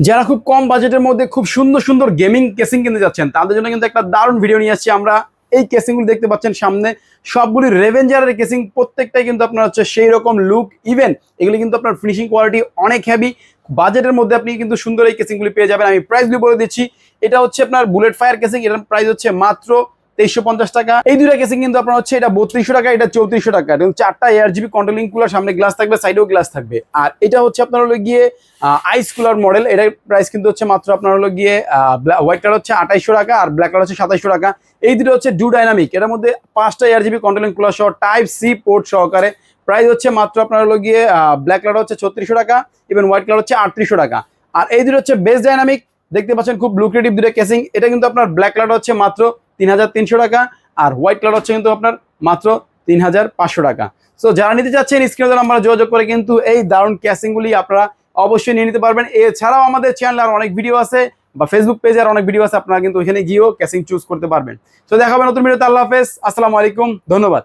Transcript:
যারা খুব কম বাজেটের মধ্যে খুব সুন্দর সুন্দর গেমিং কেসিং কিনতে যাচ্ছেন, তাদের জন্য কিন্তু একটা দারুণ ভিডিও নিয়ে আসছি আমরা। এই কেসিংগুলো দেখতে পাচ্ছেন সামনে। সবগুলি রেভেঞ্জারের কেসিং, প্রত্যেকটাই কিন্তু আপনার হচ্ছে সেই রকম লুক ইভেন এগুলি কিন্তু আপনার ফিনিশিং কোয়ালিটি অনেক হেভি বাজেটের মধ্যে আপনি কিন্তু সুন্দর এই কেসিংগুলি পেয়ে যাবেন। আমি প্রাইসগুলি বলে দিচ্ছি। এটা হচ্ছে আপনার বুলেট ফায়ার কেসিং, এটার প্রাইস হচ্ছে মাত্র তেইশশো পঞ্চাশ টাকা। এই দুটা কেসিং কিন্তু আপনার হচ্ছে এটা বত্রিশশো টাকা, এটা চৌত্রিশশো টাকা। এবং চারটা এয়ার জিবি কন্ট্রোলিং কুলার সামনে গ্লাস থাকবে সাইডেও গ্লাস থাকবে। আর এটা হচ্ছে আপনার হলো গিয়ে আইস কুলার মডেল এটার প্রাইস কিন্তু হচ্ছে মাত্র আপনার হলো গিয়ে হোয়াইট কালার হচ্ছে আঠাইশশো টাকা আর ব্ল্যাক কালার হচ্ছে সাতাইশশো টাকা। এই দুটো হচ্ছে ডু ডাইনামিক এটার মধ্যে পাঁচটা এয়ার জিবি কন্ট্রোলিং কুলার সহ টাইপ সি পোর্ট সহকারে প্রাইস হচ্ছে মাত্র আপনার হলো গিয়ে ব্ল্যাক কালার হচ্ছে ছত্রিশশো টাকা ইভেন হোয়াইট কালার হচ্ছে আটত্রিশশো টাকা। আর এই দুটো হচ্ছে বেস্ট ডাইনামিক দেখতে পাচ্ছেন খুব লুক্রেটিভ দুটো কেসিং এটা কিন্তু আপনার ব্ল্যাক কালার হচ্ছে মাত্র তিন হাজার তিনশো টাকা, আর হোয়াইট কালার হচ্ছে কিন্তু আপনার মাত্র তিন হাজার পাঁচশো টাকা। সো যারা নিতে চাচ্ছেন স্ক্রিনে নাম্বার যোগাযোগ করে কিন্তু এই দারুণ ক্যাশিংগুলি আপনারা অবশ্যই নিয়ে নিতে পারবেন। এছাড়াও আমাদের চ্যানেলে আর অনেক ভিডিও আছে, বা ফেসবুক পেজে আর অনেক ভিডিও আছে, আপনারা কিন্তু ওইখানে গিয়েও ক্যাশিং চুজ করতে পারবেন। তো দেখাবেন নতুন ভিডিওতে আল্লাহ হাফেজ। আসসালামু আলাইকুম। ধন্যবাদ।